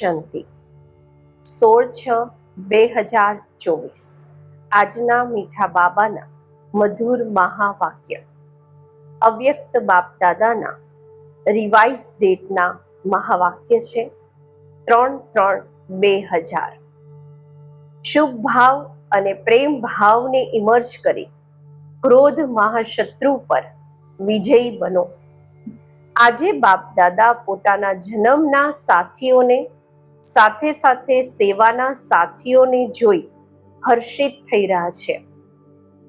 શાંતિ. સોળ છ બે હજાર ચોવીસ. આજના મીઠા બાબાના મધુર મહાવાક્ય. અવ્યક્ત બાપદાદાના રિવાઇઝ ડેટના મહાવાક્ય છે, ત્રણ ત્રણ બે હજાર. શુભ ભાવ અને પ્રેમ ભાવને ઇમર્જ કરી ક્રોધ મહાશત્રુ પર વિજયી બનો. આજે બાપદાદા પોતાના જન્મના સાથીઓને સાથે સાથે સેવાના સાથીઓને જોઈ હર્ષિત થઈ રહ્યા છે.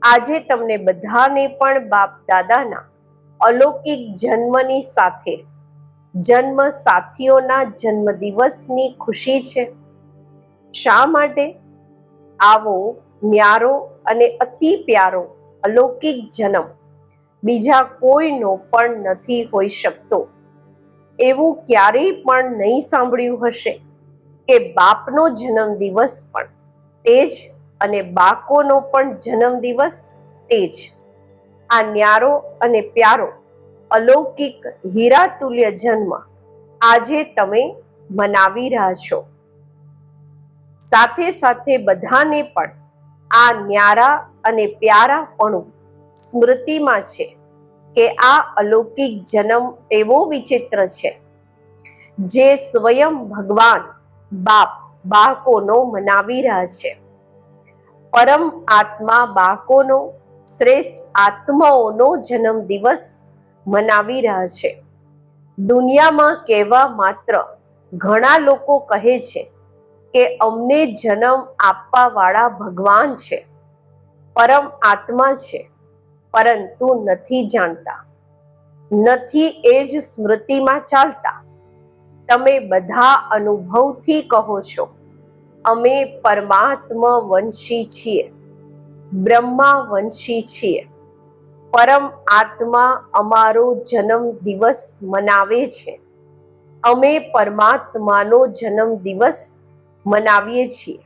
આજે તમને બધાને પણ બાપ દાદાના અલૌકિક જન્મની સાથે, જન્મ સાથીઓના જન્મદિવસની ખુશી છે. શા માટે? આવો ન્યારો અને અતિ પ્યારો અલૌકિક જન્મ બીજા કોઈનો પણ નથી હોઈ શકતો. એવું ક્યારેય પણ નહીં સાંભળ્યું હશે. કે બાપનો જન્મદિવસ પણ તે જ અને બાકોનો પણ જન્મદિવસ તે જ. આ ન્યારો અને પ્યારો અલૌકિક હીરાતુલ્ય જન્મ આજે તમે મનાવી રહ્યા છો. સાથે સાથે બધાને પણ આ ન્યારા અને પ્યારાપણું સ્મૃતિમાં છે કે આ અલૌકિક જન્મ એવો વિચિત્ર છે. જે સ્વયં ભગવાન બાપ બાળકોનો મનાવી રહ્યા છે. પરમ આત્મા બાળકોનો, શ્રેષ્ઠ આત્માઓનો જન્મ દિવસ મનાવી રહ્યા છે. દુનિયામાં કહેવા માત્ર ઘણા લોકો કહે છે કે અમને જન્મ આપવા વાળા ભગવાન છે. પરમ આત્મા છે, પરંતુ નથી જાણતા. નથી એ જ સ્મૃતિમાં ચાલતા. તમે બધા અનુભવથી કહો છો, અમે પરમાત્મા વંશી છીએ બ્રહ્મા વંશી છીએ, પરમ આત્મા અમારો જન્મ દિવસ મનાવે છે, અમે પરમાત્માનો જન્મ દિવસ મનાવીએ છીએ.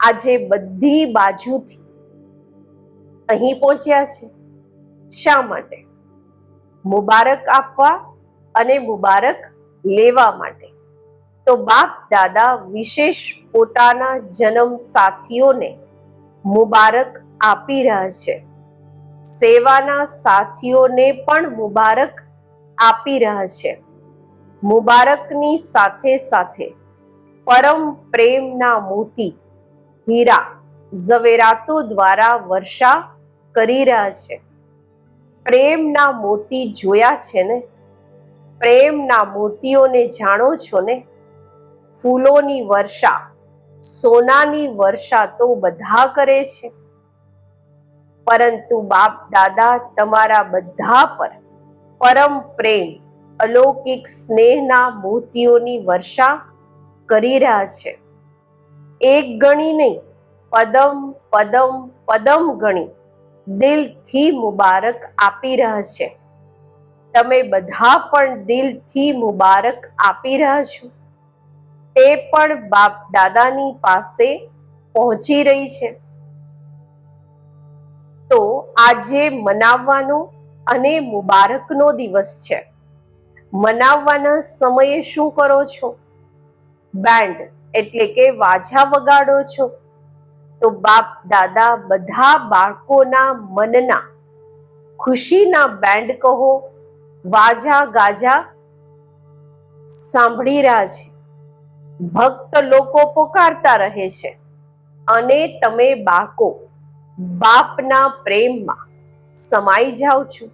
આજે બધી બાજુથી અહીં પહોંચ્યા છે. શા માટે? મુબારક આપવા અને મુબારક લેવા માટે. તો બાપ દાદા વિશેષ પોતાના જન્મ સાથીઓને મુબારક આપી રહ્યા છે. સેવાના સાથીઓને પણ મુબારક આપી રહ્યા છે. મુબારકની સાથે સાથે પરમ પ્રેમના મોતી હીરા ઝવેરાતો દ્વારા વર્ષા કરી રહ્યા છે. પ્રેમના મોતી જોયા છે ને પ્રેમના મોતીઓને જાણો છો ને? ફૂલોની વર્ષા, સોનાની વર્ષા તો બધા કરે છે. પરંતુ બાપ દાદા તમારા બધા પર પરમ પ્રેમ, અલૌકિક સ્નેહના મોતીઓની વર્ષા કરી રહ્યા છે. એક ગણી નહીં, પદમ પદમ પદમ ગણી દિલથી મુબારક આપી રહ્યા છે. તમે બધા પણ દિલથી મુબારક આપી રહ્યા છો. તે પણ બાપ દાદાની પાસે પહોંચી રહી છે. તો આજે મનાવવાનો અને મુબારકનો દિવસ છે. મનાવવાના સમયે શું કરો છો? બેન્ડ એટલે કે વાજા વગાડો છો. તો બાપ દાદા બધા બાળકોના મનના, ખુશીના બેન્ડ કહો વાજા ગાજા સાંભળી રહ્યા છે. ભક્ત લોકો પોકારતા રહે છે. અને તમે બાળકો, બાપના પ્રેમમાં સમાઈ જાઓ છો.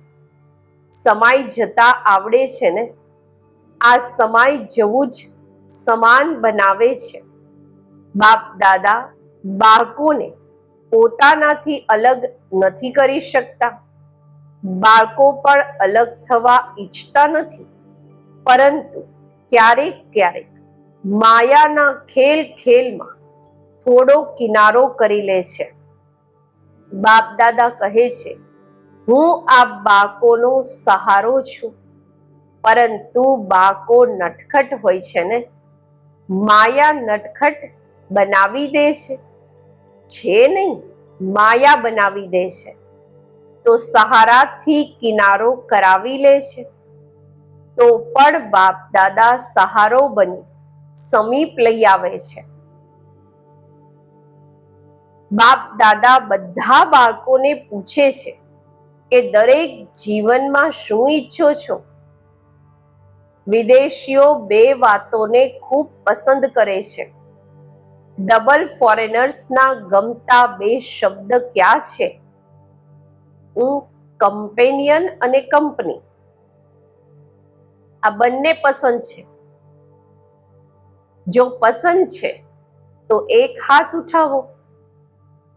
સમાઈ જતા આવડે છે ને? આ સમાઈ જવું જ સમાન બનાવે છે. બાપ, દાદા, બાળકોને પોતાનાથી અલગ નથી કરી શકતા. બાળકો પણ અલગ થવા ઈચ્છતા નથી. પરંતુ ક્યારેક ક્યારેક માયાના ખેલ ખેલમાં થોડો કિનારો કરી લે છે. બાપ દાદા કહે છે, હું આ બાળકોનો સહારો છું. પરંતુ બાળકો નટખટ હોય છે ને? માયા નટખટ બનાવી દે છે? છે નહીં, માયા બનાવી દે છે. તો સહારાથી કિનારો કરાવી લે છે. તો પણ બાપ દાદા સહારો બની સમીપ લઈ આવે છે. બાપ દાદા બધા બાળકોને પૂછે છે કે દરેક જીવનમાં શું ઈચ્છો છો? વિદેશીઓ બે વાતોને ખૂબ પસંદ કરે છે. ડબલ ફોરેનર્સના ગમતા બે શબ્દ ક્યાં છે? કમ્પેનિયન અને કંપની આ બંને પસંદ છે. જો પસંદ છે, તો એક હાથ ઉઠાવો.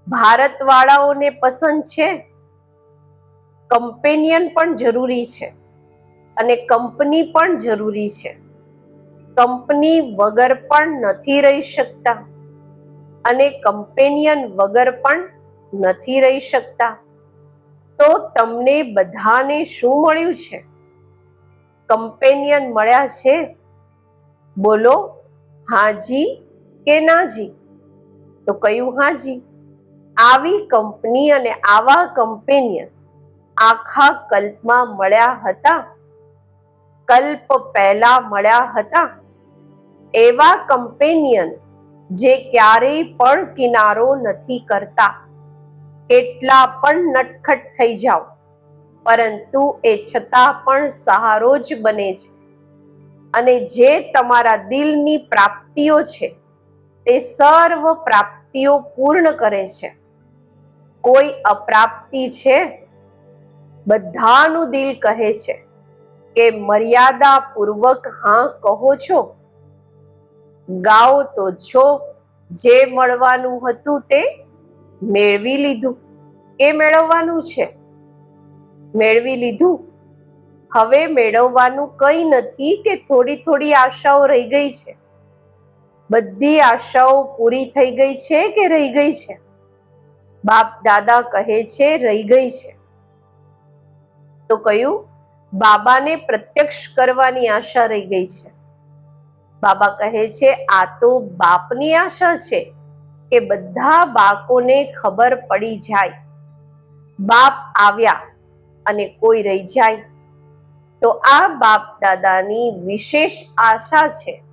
ભારતવાળાઓને પસંદ છે કમ્પેનિયન પણ જરૂરી છે અને કંપની પણ જરૂરી છે. કંપની વગર પણ નથી રહી શકતા અને કમ્પેનિયન વગર પણ નથી રહી શકતા. તો તમને બધાને શું મળ્યું છે? કમ્પેનિયન મળ્યા છે? બોલો, હાજી કે નાજી? તો કયું હાજી? આવી કંપની અને આવા કમ્પેનિયન આખા કલ્પમાં મળ્યા હતા? કલ્પ પહેલા મળ્યા હતા? એવા કમ્પેનિયન જે ક્યારેય પણ કિનારો નથી કરતા. કેટલા પણ નટખટ થઈ જાઓ. પરંતુ એ છતાં પણ સહારો જ બને છે. અને જે તમારા દિલની પ્રાપ્તિઓ છે, તે સર્વ પ્રાપ્તિઓ પૂર્ણ કરે છે. કોઈ અપ્રાપ્તિ છે? બધાનું દિલ કહે છે કે મર્યાદા પૂર્વક હા કહો છો. ગાઓ તો છો, જે મળવાનું હતું તે મેળવી લીધું. કે મેળવવાનું છે. મેળવી લીધું. હવે મેળવવાનું કંઈ નથી કે થોડી થોડી આશાઓ રહી ગઈ છે. બધી આશાઓ પૂરી થઈ ગઈ છે કે રહી ગઈ છે? બાપ દાદા કહે છે રહી ગઈ છે. તો કયું? બાબાને પ્રત્યક્ષ કરવાની આશા રહી ગઈ છે. બાબા કહે છે, આ તો બાપની આશા છે. કે બધા બાળકોને ખબર પડી જાય. બાપ આવ્યા અને કોઈ રહી જાય. તો આ બાપ દાદાની વિશેષ આશા છે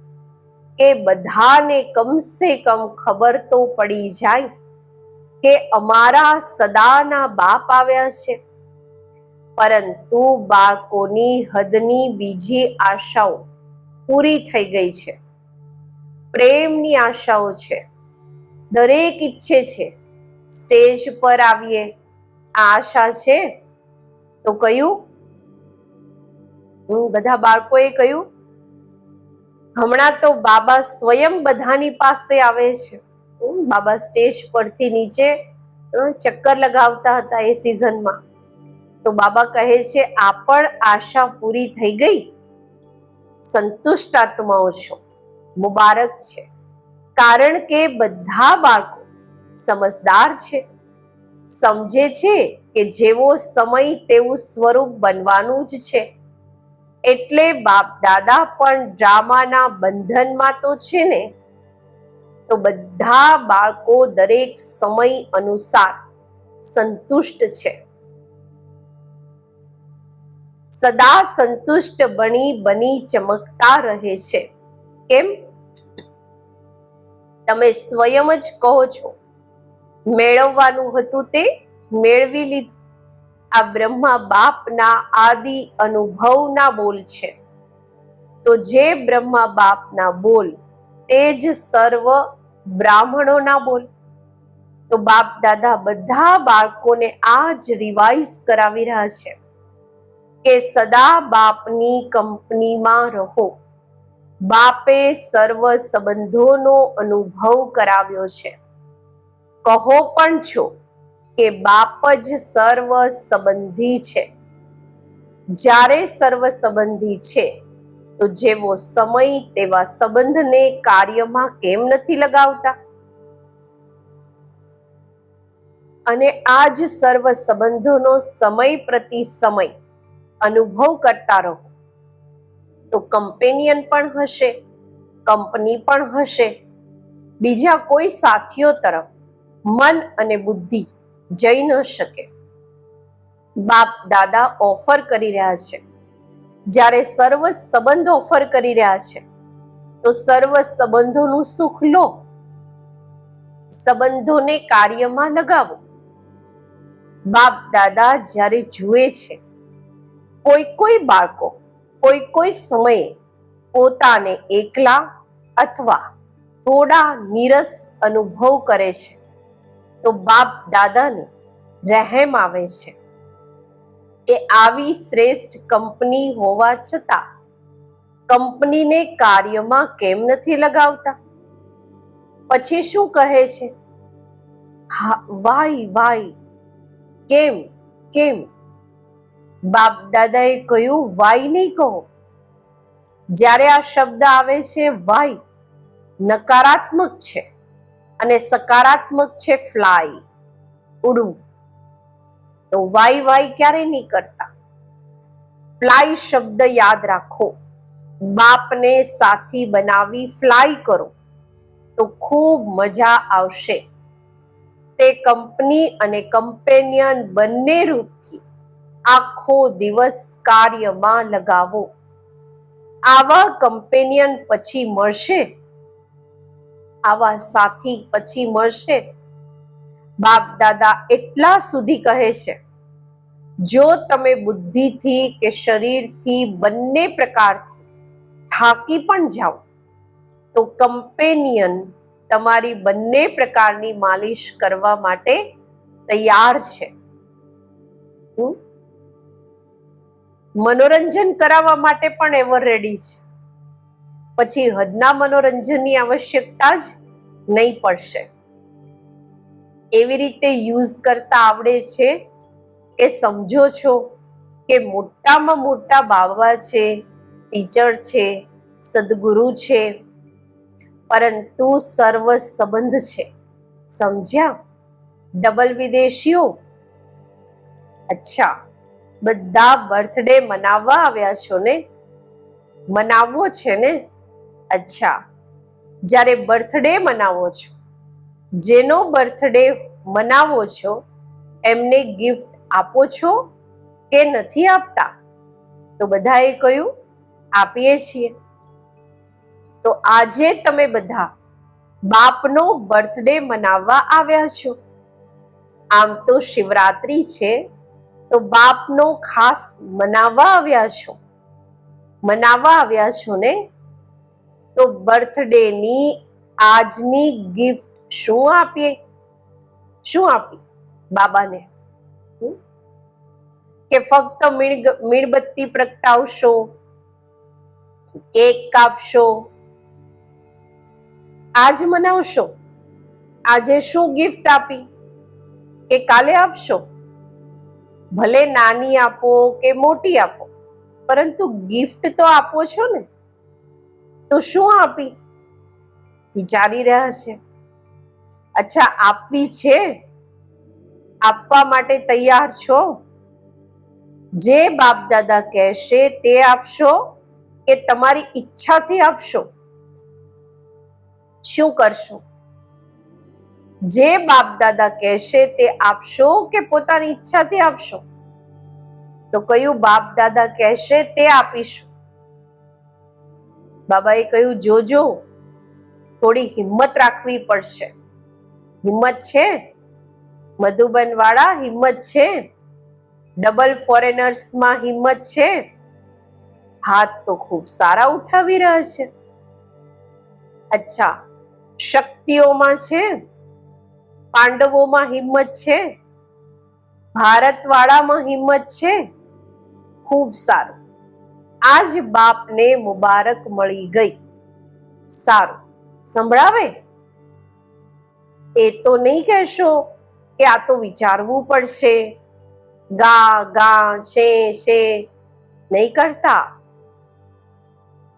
કે બધાને કમસે કમ ખબર તો પડી જાય કે અમારા સદાના બાપ આવ્યા છે. પરંતુ બાળકોની હદની બીજી આશાઓ પૂરી થઈ ગઈ છે. પ્રેમની આશાઓ છે. દરેક ઈચ્છે છે. સ્ટેજ પર આવીએ. આશા છે? તો કયું? હું બધા બાળકોએ કહ્યું, હમણાં તો બાબા સ્વયં બધાની પાસે આવે છે. બાબા સ્ટેજ પરથી નીચે ચક્કર લગાવતા હતા એ સિઝનમાં. તો બાબા કહે છે, આ પણ આશા પૂરી થઈ ગઈ? સંતુષ્ટ આત્માઓ છો. મુબારક છે. કારણ કે બધા બાળકો સમજદાર છે. સમજે છે કે જેવો સમય તેવું સ્વરૂપ બનવાનું જ છે. એટલે બાપ દાદા પણ ડ્રામાના બંધનમાં તો છે ને? તો બધા બાળકો દરેક સમય અનુસાર સંતુષ્ટ છે. સદા સંતુષ્ટ બની બની ચમકતા રહે છે. કેમ? તમે સ્વયં જ કહો છો, મેળવવાનું હતું તે, મેળવી લીધું. આ બ્રહ્મા બાપના આદિ અનુભવના બોલ છે. તો જે બ્રહ્મા બાપના બોલ, તે જ સર્વ બ્રાહ્મણોના બોલ. તો બાપ દાદા બધા બાળકોને આ જ રિવાઇઝ કરાવી રહ્યા છે કે સદા બાપની કંપનીમાં રહો. બાપે સર્વ સંબંધોનો અનુભવ કરાવ્યો છે. કહો પણ છો કે બાપ જ સર્વ સંબંધી છે. જ્યારે સર્વ સંબંધી છે, તો જેવો સમય તેવા સંબંધને કાર્યમાં કેમ નથી લગાવતા? અને આ જ સર્વ સંબંધોનો સમય પ્રતિ સમય અનુભવ કરતા રહો. તો કમ્પેનિયન પણ હશે કંપની પણ હશે. બીજા કોઈ સાથીઓ તરફ મન અને બુદ્ધિ જઈ ન શકે. બાપ, દાદા ઓફર કરી રહ્યા છે. જ્યારે સર્વ સંબંધ ઓફર કરી રહ્યા છે, તો સર્વ સંબંધોનું સુખ લો. સંબંધોને કાર્યમાં લગાવો. બાપ, દાદા જ્યારે જુએ છે, કોઈ કોઈ બાળકો કોઈ કોઈ સમયે પોતાને એકલા અથવા થોડા નીરસ અનુભવ કરે છે, તો બાપ દાદાને રહેમ આવે છે કે આવી શ્રેષ્ઠ કંપની હોવા છતાં કંપનીને કાર્યમાં કેમ નથી લગાવતા? પછી શું કહે છે? વાય વાય, કેમ કેમ? બાપ દાદાએ કહ્યું, વાય નહીં કહો. જ્યારે આ શબ્દ આવે છે, વાય નકારાત્મક છે અને સકારાત્મક છે, ફ્લાય ઉડવું. તો વાય વાય ક્યારે નહીં કરતા? ફ્લાય શબ્દ યાદ રાખો. બાપને સાથી બનાવી ફ્લાય કરો. તો ખૂબ મજા આવશે. તે કંપની અને કંપેનિયન બંને રૂપથી આખો દિવસ કાર્યમાં લગાવો. આવા કંપેનિયન પછી મળશે? આવા સાથી પછી મળશે? બાપ દાદા એટલા સુધી કહે છે, જો તમે બુદ્ધિથી કે શરીરથી બંને પ્રકારથી થાકી પણ જાઓ, તો કંપેનિયન તમારી બંને પ્રકારની માલિશ કરવા માટે તૈયાર છે. હમ? મનોરંજન કરાવવા માટે પણ એવર રેડી છે. પછી હદના મનોરંજનની આવશ્યકતા જ નહીં પડશે. એવી રીતે યુઝ કરતા આવડે છે કે સમજો છો કે મોટામાં મોટા બાબા છે ટીચર છે, સદગુરુ છે, પરંતુ સર્વ સંબંધ છે. સમજ્યા? ડબલ વિદેશીઓ? અચ્છા. બધા બર્થડે મનાવવા આવ્યા છો ને? મનાવવો છે ને? અચ્છા. જ્યારે બર્થડે મનાવો છો, જેનો બર્થડે મનાવો છો, એમને ગિફ્ટ આપો છો કે નથી આપતા? તો બધાએ કહ્યું, આપીએ છીએ. તો આજે તમે બધા બાપનો બર્થડે મનાવવા આવ્યા છો? આમ તો શિવરાત્રી છે તો બાપનો ખાસ મનાવવા આવ્યા છો. મનાવવા આવ્યા છો ને? તો બર્થડેની આજની ગિફ્ટ શું આપીએ? શું આપી બાબાને? કે ફક્ત મીણ- મીણબત્તી પ્રગટાવશો? કેક કાપશો? આજ મનાવશો? આજે શું ગિફ્ટ આપી? કે કાલે આપશો? ભલે નાની આપો કે મોટી આપો, પરંતુ ગિફ્ટ તો આપો છો ને. તો શું આપી? વિચારી રહ્યા છે. અચ્છા, આપવી છે? આપવા માટે તૈયાર છો? જે બાપ દાદા કહેશે તે આપશો કે તમારી ઈચ્છાથી આપશો? શું કરશો? જે બાપ દાદા કહેશે તે આપશો કે પોતાની ઈચ્છાથી આપશો? તો કયું બાપ દાદા કહેશે તે આપીશું. બાબાએ કહ્યું, જોજો, થોડી હિંમત રાખવી પડશે. હિંમત છે? મધુબન વાળા હિંમત છે? ડબલ ફોરેનર્સમાં હિંમત છે? હાથ તો ખૂબ સારા ઉઠાવી રહ્યા છે. અચ્છા, શક્તિઓમાં છે? પાંડવોમાં હિંમત છે? ભારતવાળામાં હિંમત છે? ખૂબ સારું. આજ બાપને મુબારક મળી ગઈ. સારું. સંભળાવે? એ તો નહીં કહેશો કે આ તો વિચારવું પડશે. ગા ગા, શે શે. નહીં કરતા.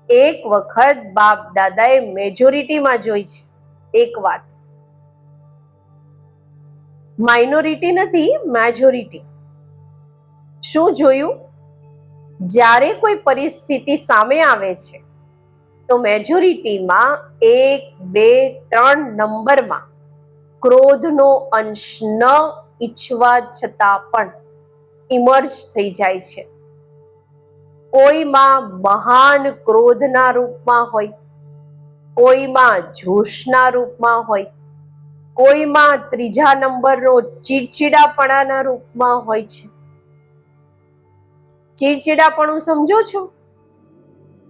એક વખત બાપ દાદાએ મેજોરિટીમાં જોઈ છે. એક વાત. માઇનોરિટી નથી મેજોરિટી શું જોયું? જ્યારે કોઈ પરિસ્થિતિ સામે આવે છે, તો મેજોરિટીમાં એક, બે, ત્રણ નંબરમાં ક્રોધનો અંશ ન ઈચ્છવા છતાં પણ ઇમર્જ થઈ જાય છે. કોઈમાં મહાન ક્રોધના રૂપમાં હોય, કોઈમાં જોશના રૂપમાં હોય કોઈમાં ત્રીજા નંબરનો ચીડચીડાપણાના રૂપમાં હોય છે. ચીડચીડાપણું સમજો છો?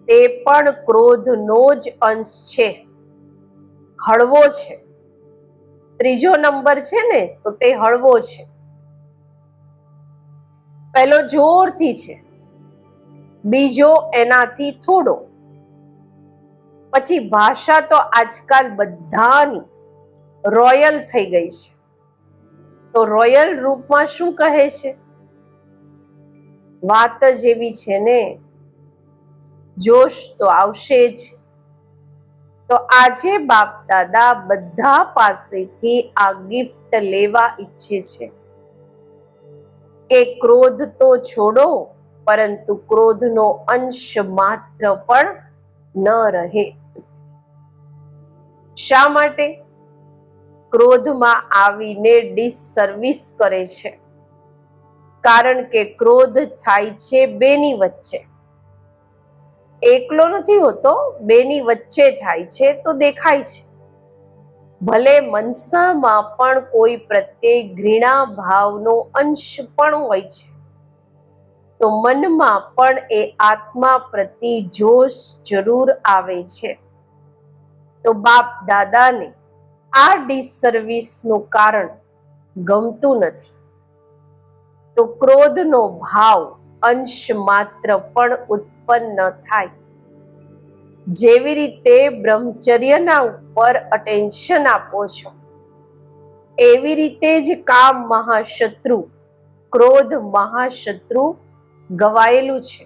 તે પણ ક્રોધનો જ અંશ છે. હળવો છે. ત્રીજો નંબર છે ને, તો તે હળવો છે. પહેલો જોરથી છે. બીજો એનાથી થોડો. પછી ભાષા તો આજકાલ બધાની રોયલ થઈ ગઈ છે. તો રોયલ રૂપમાં શું કહે છે? વાત જ એવી છે ને, જોશ તો આવશે જ. તો આજે બાપ દાદા બધા પાસેથી આ ગિફ્ટ લેવા ઈચ્છે છે. કે ક્રોધ તો છોડો, પરંતુ ક્રોધનો અંશ માત્ર પણ ન રહે. શા માટે? ક્રોધમાં આવીને ડિસસર્વિસ કરે છે. કારણ કે ક્રોધ થાય છે બેની વચ્ચે. એકલો નથી હોતો, બેની વચ્ચે થાય છે તો દેખાય છે. ભલે મનસામાં પણ કોઈ પ્રત્યે ઘૃણા ભાવનો અંશ પણ હોય છે. તો મનમાં પણ એ આત્મા પ્રતિ જોશ જરૂર આવે છે. તો બાપ દાદાને આ ડિસસર્વિસનું કારણ ગમતું નથી. તો ક્રોધનો ભાવ અંશ માત્ર પણ ઉત્પન્ન થાય. જેવી રીતે બ્રહ્મચર્યના ઉપર અટેન્શન આપો છો, એવી રીતે જ કામ મહાશત્રુ, ક્રોધ મહાશત્રુ ગવાયેલું છે.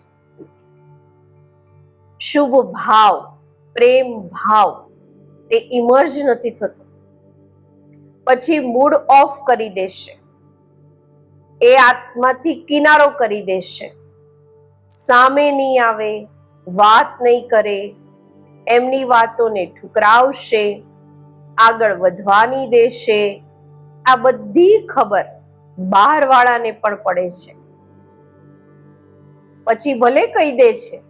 શુભ ભાવ, પ્રેમ ભાવ, તે ઇમર્જ નથી થતો. પછી મૂડ ઓફ કરી દેશે. એ આત્માથી કિનારો કરી દેશે. સામે નહીં આવે, વાત નહીં કરે, એમની વાતોને ઠુકરાવશે, આગળ વધવાની દેશે. આ બધી ખબર બહારવાળાને પણ પડે છે. પછી ભલે કહી દે છે,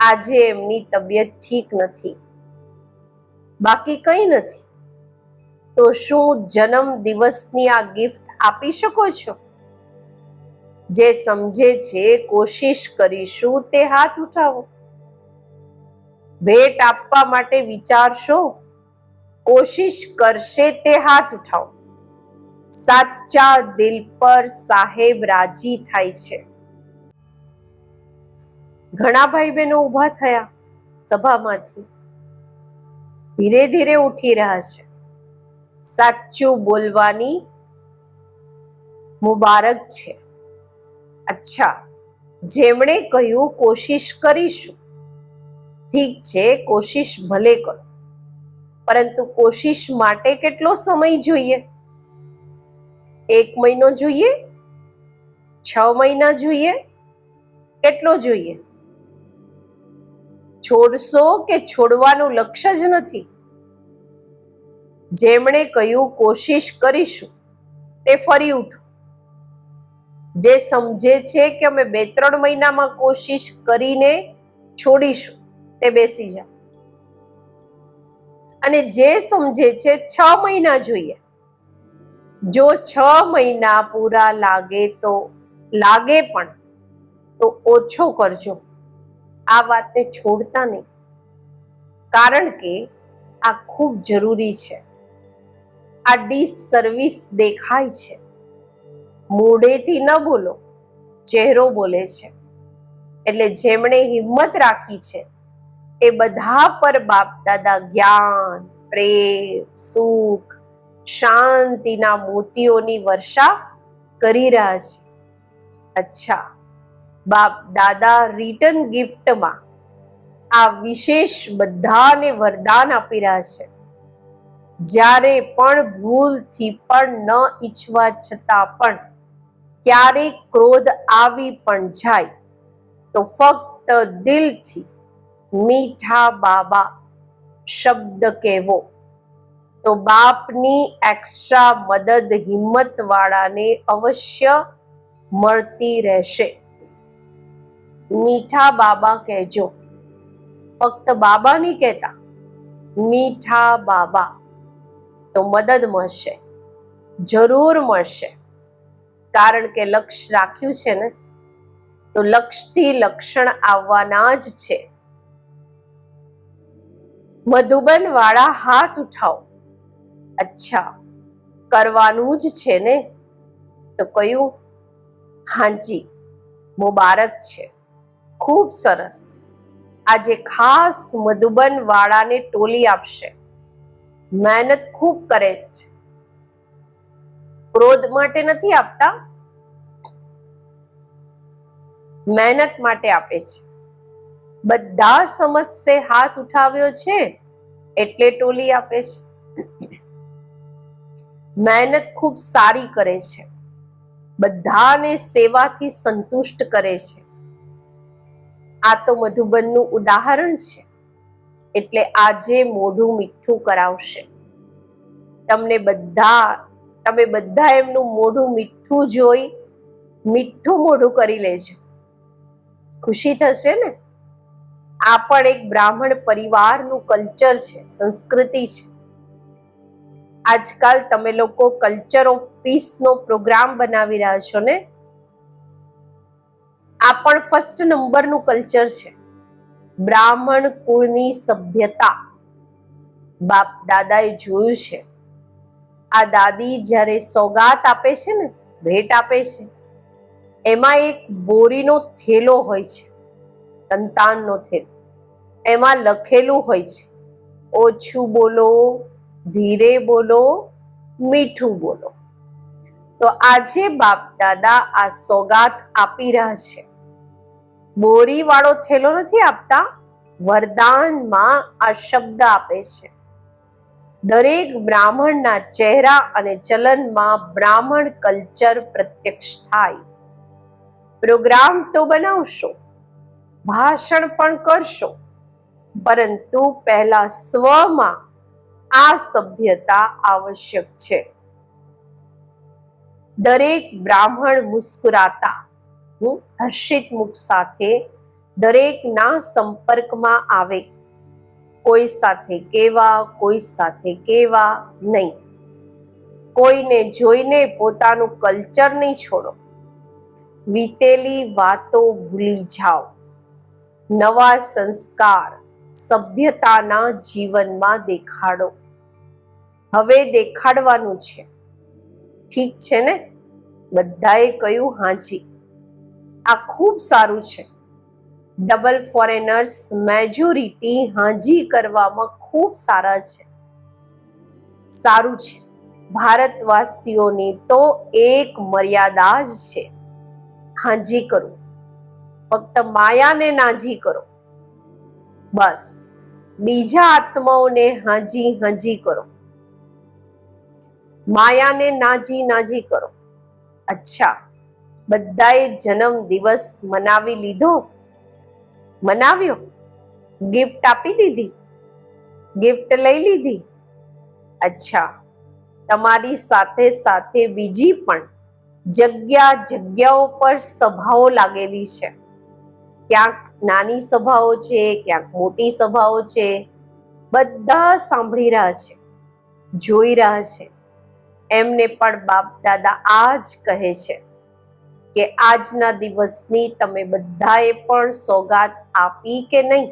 આજે એમની તબિયત ઠીક નથી. બાકી કંઈ નથી. તો શું જન્મ દિવસની આ ગિફ્ટ આપી શકો છો? જે સમજે છે, કોશિશ કરીશું તે હાથ ઉઠાવો. ભેટ આપવા માટે વિચારશો? કોશિશ કરશે તે હાથ ઉઠાવો. સાચા દિલ પર સાહેબ રાજી થાય છે. ઘણા ભાઈ બહેનો ઊભા થયા સભામાંથી. ધીરે ધીરે ઉઠી રહ્યા છે. સાચું બોલવાની મુબારક છે. અચ્છા, જેમણે કહ્યું, કોશિશ કરીશું. ઠીક છે, કોશિશ ભલે કરો. પરંતુ કોશિશ માટે કેટલો સમય જોઈએ? એક મહિનો જોઈએ? છ મહિના જોઈએ? કેટલો જોઈએ? છોડશો કે છોડવાનું લક્ષ્ય જ નથી? જેમણે કહ્યું, કોશિશ કરીશું. તે ફરી ઉઠો જે સમજે છે કે અમે બે ત્રણ મહિનામાં કોશિશ કરીને છોડીશું, તે બેસી જા અને જે સમજે છે, છ મહિના જોઈએ. જો છ મહિના પૂરા લાગે તો, લાગે પણ, તો ઓછો કરજો. આ વાતને છોડતા નહીં. કારણ કે આ ખૂબ જરૂરી છે. આ ડીસ સર્વિસ દેખાય છે. મોઢેથી ન બોલો, ચહેરો બોલે છે. એટલે જેમણે હિંમત રાખી છે, એ બધા પર બાપ દાદા જ્ઞાન, પ્રેમ, સુખ, શાંતિના મોતીઓની વર્ષા કરી રહ્યા છે. અચ્છા બાપ દાદા રિટર્ન ગિફ્ટમાં આ વિશેષ બધાને વરદાન આપી રહ્યા છે. જ્યારે પણ ભૂલથી પણ ન ઈચ્છવા છતાં પણ ક્યારેક ક્રોધ આવી પણ જાય, તો ફક્ત દિલથી મીઠા બાબા શબ્દ કહેવો. તો બાપની એક્સ્ટ્રા મદદ હિંમતવાળાને અવશ્ય મળતી રહેશે. મીઠા બાબા કહેજો. ફક્ત બાબા નહીં કહેતા, મીઠા બાબા. તો મદદ મળશે. જરૂર મળશે. કારણ કે લક્ષ્ય રાખ્યું છે ને, તો લક્ષથી લક્ષણ આવવાના જ છે. મધુબન વાળા હાથ ઉઠાવો. અચ્છા, કરવાનું જ છે ને? તો કયું? હાંચી મુબારક છે. ખૂબ સરસ. આજે ખાસ મધુબન વાળાને ટોલી આપશે. મહેનત ખૂબ કરે છે. ક્રોધ માટે નથી આપતા, મહેનત માટે આપે છે. બધા સમજશે, હાથ ઉઠાવ્યો છે, એટલે ટોલી આપે છે. મહેનત ખૂબ સારી કરે છે. બધાને સેવાથી સંતુષ્ટ કરે છે. આ તો મધુબનનું ઉદાહરણ છે. એટલે આજે મોઢું મીઠું કરાવશે. તમને બધા, તમે બધા એમનું મોઢું મીઠું જોઈ, મીઠું મોઢું કરી લેજો. ખુશી થશે ને? આ પણ એક બ્રાહ્મણ પરિવારનું કલ્ચર છે, સંસ્કૃતિ છે. આજકાલ તમે લોકો કલ્ચર ઓફ પીસનો પ્રોગ્રામ બનાવી રહ્યા છો ને? આ પણ ફર્સ્ટ નંબરનું કલ્ચર છે. બ્રાહ્મણ કુળની સભ્યતા બાપ દાદાએ જોયું છે. આ દાદી જ્યારે સોગાત આપે છે ને, ભેટ આપે છે, એમાં એક બોરીનો થેલો હોય છે, સંતાનનો થેલો. એમાં લખેલું હોય છે, ઓછું બોલો, ધીરે બોલો, મીઠું બોલો. તો આજે બાપ દાદા આ સોગાત આપી રહ્યા છે. બોરી વાળો થેલો નથી આપતા? વરદાનમાં આ શબ્દ આપે છે. દરેક બ્રાહ્મણના ચહેરા અને ચલનમાં બ્રાહ્મણ કલ્ચર પ્રત્યક્ષ થાય. પ્રોગ્રામ તો બનાવશો, ભાષણ પણ કરશો, પરંતુ પહેલા સ્વમાં આ સભ્યતા આવશ્યક છે. દરેક બ્રાહ્મણ મુસ્કુરાતા હું હર્ષિત મુખ સાથે દરેકના સંપર્કમાં આવે. કોઈ સાથે કેવા, કોઈ સાથે કેવા નહીં. કોઈને જોઈને પોતાનું કલ્ચર નહીં છોડો. વીતેલી વાતો ભૂલી જાઓ. નવા સંસ્કાર સભ્યતાના જીવનમાં દેખાડો. હવે દેખાડવાનું છે. ઠીક છે ને? બધાએ કહ્યું, હાજી. આ ખૂબ સારું છે. ડબલ ફોરેનર્સ મેજોરિટી હાજી કરવામાં ખૂબ સારા છે. સારું છે. ભારતવાસીઓની તો એક મર્યાદા જ છે. હાજી કરો. ફક્ત માયાને નાજી કરો. બસ. બીજા આત્માઓને હાજી હાજી કરો. માયાને નાજી નાજી કરો. અચ્છા. બધાએ જન્મ દિવસ મનાવી લીધો. મનાવ્યો. ગિફ્ટ આપી દીધી. ગિફ્ટ લઈ લીધી. અચ્છા. તમારી સાથે સાથે બીજી પણ જગ્યા જગ્યાઓ પર સભાઓ લાગેલી છે. ક્યાંક નાની સભાઓ છે, ક્યાંક મોટી સભાઓ છે. બધા સાંભળી રહ્યા છે, જોઈ રહ્યા છે. એમને પણ બાપ દાદા આ જ કહે છે. કે આજના દિવસની તમે બધાએ પણ સોગાત આપી કે નહીં?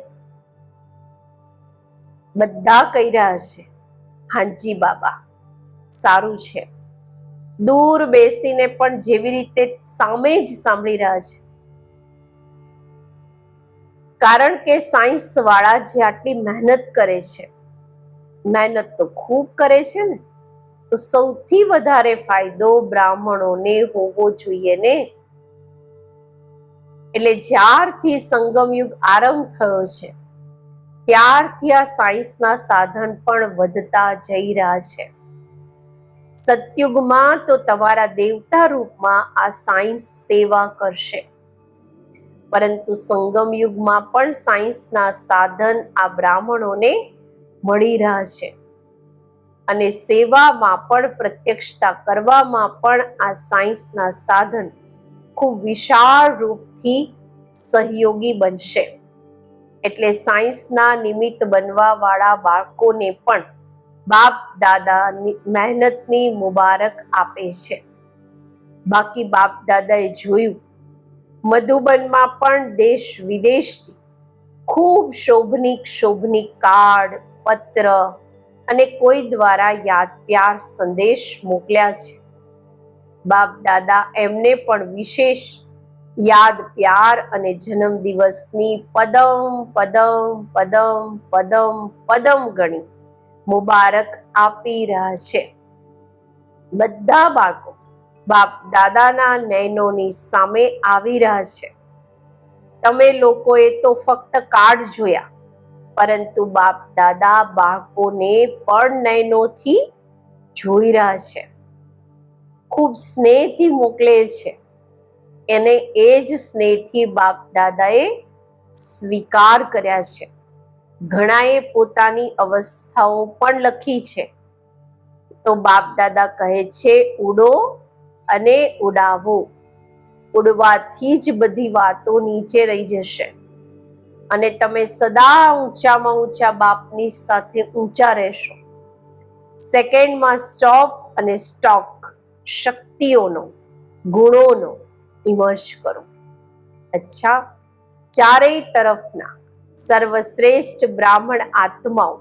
બધા કહી રહ્યા છે હાંજી બાબા, સારું છે. દૂર બેસીને પણ જેવી રીતે સામે જ સાંભળી રહ્યા છે. કારણ કે સાયન્સ વાળા જે આટલી મહેનત કરે છે, મહેનત તો ખૂબ કરે છે ને? તો સૌથી વધારે ફાયદો બ્રાહ્મણોને હોવો જોઈએ ને? એટલે જ્યારથી સંગમયુગ આરંભ થયો છે, ત્યારથી આ સાયન્સના સાધન પણ વધતા જઈ રહ્યા છે. સતયુગમાં તો તમારા દેવતા રૂપમાં આ સાયન્સ સેવા કરશે. પરંતુ સંગમ યુગમાં પણ સાયન્સના સાધન આ બ્રાહ્મણોને મળી રહ્યા છે. અને સેવામાં પણ પ્રત્યક્ષતા કરવામાં પણ આ સાયન્સના સાધન ખૂબ વિશાળ રૂપથી સહયોગી બનશે. એટલે સાયન્સના નિમિત્ત બનવાવાળા બાળકોને પણ બાપ દાદા મહેનતની મુબારક આપે છે. બાકી બાપ દાદાએ જોયું, મધુબનમાં પણ દેશ વિદેશથી ખૂબ શોભનિક શોભનિક કાર્ડ, પત્ર અને કોઈ દ્વારા યાદ પ્યાર સંદેશ મોકલ્યા છે. બાપ દાદા એમને પણ વિશેષ યાદ પ્યાર અને જન્મ દિવસની પદમ પદમ પદમ પદમ પદમ ગણી મુબારક આપી રહ્યા છે. બધા બાળકો બાપ દાદાના નયનોની સામે આવી રહ્યા છે. તમે લોકોએ તો ફક્ત કાર્ડ જોયા. પરંતુ બાપ દાદા બાળકોને પણ નયનોથી જોઈ રહ્યા છે. ખૂબ સ્નેહથી મોકલે છે. એને એ જ સ્નેહથી બાપ દાદાએ સ્વીકાર કર્યા છે. ઘણાએ પોતાની અવસ્થાઓ પણ લખી છે. તો બાપ દાદા કહે છે, ઉડો અને ઉડાવો. ઉડવાથી જ બધી વાતો નીચે રહી જશે. અને તમે સદા ઊંચામાં ઊંચા બાપની સાથે ઊંચા રહેશો. સેકન્ડમાં સ્ટોપ અને સ્ટોક શક્તિઓનો, ગુણોનો ઇમર્જ કરો. અચ્છા, ચારેય તરફના સર્વશ્રેષ્ઠ બ્રાહ્મણ આત્માઓ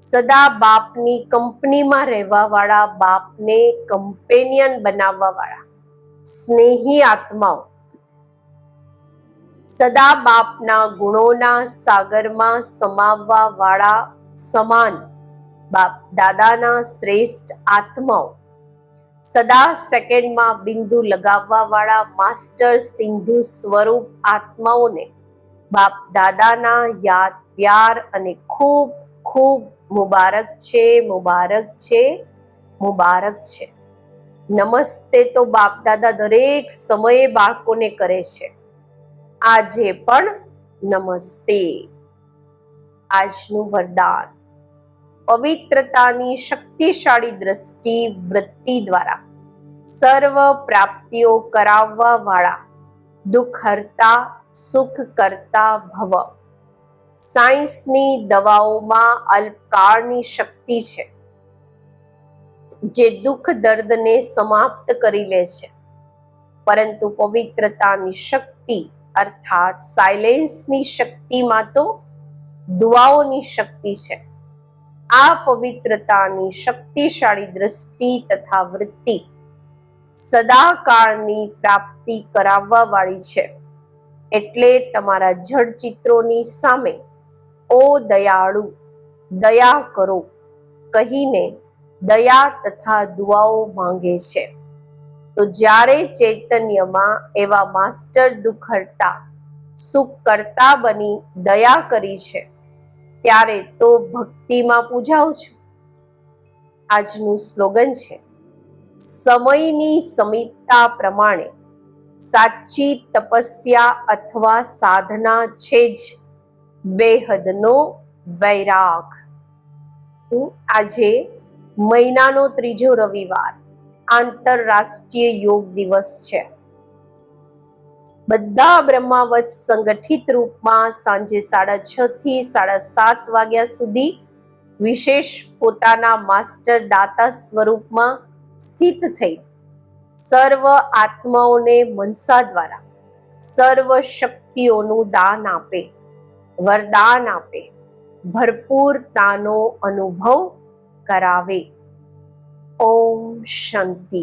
સદા બાપની કંપનીમાં રહેવાવાળા બાપને કમ્પેનિયન બનાવવાવાળા સ્નેહી આત્માઓ સદા બાપના ગુણોના સાગરમાં સમાવવા વાળા સમાન બાપ દાદાના શ્રેષ્ઠ આત્માઓ. સદા સેકન્ડમાં બિંદુ લગાવવા વાળા માસ્ટર સિંધુ સ્વરૂપ આત્માઓને બાપ દાદાના યાદ, પ્યાર અને ખૂબ ખૂબ મુબારક છે મુબારક છે મુબારક છે. નમસ્તે તો બાપ દાદા દરેક સમયે બાળકોને કરે છે. આજે પણ નમસ્તે. આજનું વરદાન, પવિત્રતાની શક્તિશાળી દ્રષ્ટિ વૃત્તિ દ્વારા સર્વ પ્રાપ્તિઓ કરાવવા વાળા દુઃખ હરતા સુખ કરતા ભવ. સાયન્સની દવાઓમાં અલ્પકાળની શક્તિ છે, જે દુઃખ દર્દને સમાપ્ત કરી લે છે. પરંતુ પવિત્રતાની શક્તિ અર્થાત સાયલેન્સની શક્તિમાં તો દુઆઓની શક્તિ છે. આ પવિત્રતાની શક્તિશાળી દ્રષ્ટિ તથા વૃત્તિ સદાકાળની પ્રાપ્તિ કરાવવા વાળી છે. એટલે તમારા જડ ચિત્રોની સામે, ઓ દયાળુ, દયા કરો, કહીને દયા તથા દુઆઓ માંગે છે. તો જ્યારે ચૈતન્યમાં એવા માસ્ટર દુઃખ હરતા સુખ કરતા બની દયા કરી છે, ત્યારે તો ભક્તિમાં પૂજાવું છું. આજનું સ્લોગન છે, સમયની સમીપતા પ્રમાણે સાચી તપસ્યા અથવા સાધના છે જ બેહદનો વૈરાગ. આજે મહિનાનો ત્રીજો રવિવાર આંતરરાષ્ટ્રીય યોગ દિવસ છે. બધા બ્રહ્માવત સંગઠિત રૂપમાં સાંજે સાડા છ થી સાડા સાત વાગ્યા સુધી વિશેષ પોતાના માસ્ટર દાતા સ્વરૂપમાં સ્થિત થઈ સર્વ આત્માઓને મનસા દ્વારા સર્વ શક્તિઓનું દાન આપે, વરદાન આપે ભરપૂરતાનો અનુભવ કરાવે. ઓમ શાંતિ